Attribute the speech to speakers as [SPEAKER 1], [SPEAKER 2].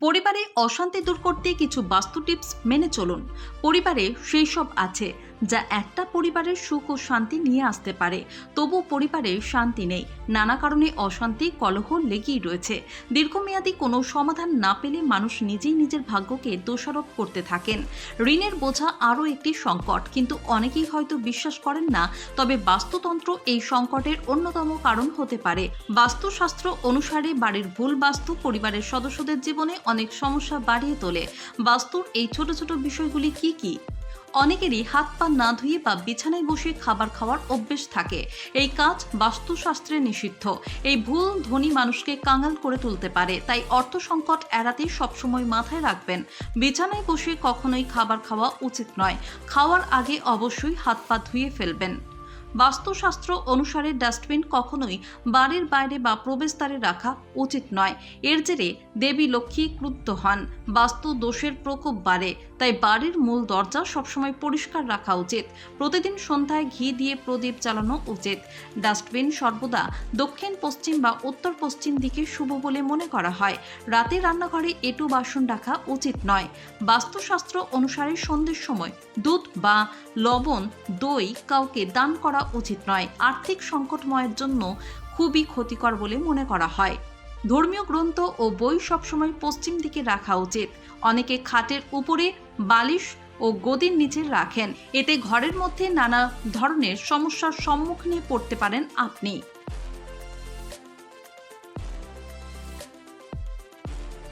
[SPEAKER 1] পরিবারে অশান্তি দূর করতে কিছু বাস্তু টিপস মেনে চলুন। পরিবারে সেই সব আছে। যা একটা পরিবারের সুখ ও শান্তি নিয়ে আসতে পারে। তবু পরিবারে শান্তি নেই। নানা কারণে অশান্তি, কলহ লেগেই রয়েছে। দীর্ঘমেয়াদী কোনো সমাধান না পেলে মানুষ নিজেই নিজের ভাগ্যকে দোষারোপ করতে থাকেন। ঋণের বোঝা আরও একটি সংকট। কিন্তু অনেকেই হয়তো বিশ্বাস করেন না, তবে বাস্তুতন্ত্র এই সংকটের অন্যতম কারণ হতে পারে। বাস্তুশাস্ত্র অনুসারে বাড়ির ভুল বাস্তু পরিবারের সদস্যদের জীবনে অনেক সমস্যা বাড়িয়ে তোলে। বাস্তুর এই ছোট ছোট বিষয়গুলি কি কি? অনেকেরই হাত পা না ধুয়ে বা বিছানায় বসে খাবার খাওয়ার অভ্যেস থাকে। এই কাজ বাস্তুশাস্ত্রে নিষিদ্ধ। এই ভুল ধনী মানুষকে কাঙাল করে তুলতে পারে। তাই অর্থ সংকট এড়াতে সবসময় মাথায় রাখবেন। বিছানায় বসে কখনোই খাবার খাওয়া উচিত নয়। খাওয়ার আগে অবশ্যই হাত পা ধুয়ে ফেলবেন। বাস্তুশাস্ত্র অনুসারে ডাস্টবিন কখনোই বাড়ির বাইরে বা প্রবেশদ্বারে রাখা উচিত নয়। এর জেরে দেবী লক্ষ্মী ক্রুদ্ধ হন। বাস্তু দোষের প্রকোপ বাড়ে, তাই বাড়ির মূল দরজা সবসময় পরিষ্কার রাখা উচিত। প্রতিদিন সন্ধ্যায় ঘি দিয়ে প্রদীপ জ্বালানো উচিত। ডাস্টবিন সর্বদা দক্ষিণ, পশ্চিম বা উত্তর পশ্চিম দিকে শুভ বলে মনে করা হয়। রাতে রান্নাঘরে এটু বাসন রাখা উচিত নয়। বাস্তুশাস্ত্র অনুসারে সন্ধ্যের সময় দুধ বা লবণ, দই কাউকে দান করা উচিত নয়। আর্থিক সংকটময়ের জন্য খুবই ক্ষতিকর বলে মনে করা হয়। ধর্মীয় গ্রন্থ ও বই সবসময় পশ্চিম দিকে রাখা উচিত। অনেকে খাটের উপরে বালিশ ও গদির নিচে রাখেন। এতে ঘরের মধ্যে নানা ধরনের সমস্যার সম্মুখীনে পড়তে পারেন আপনি।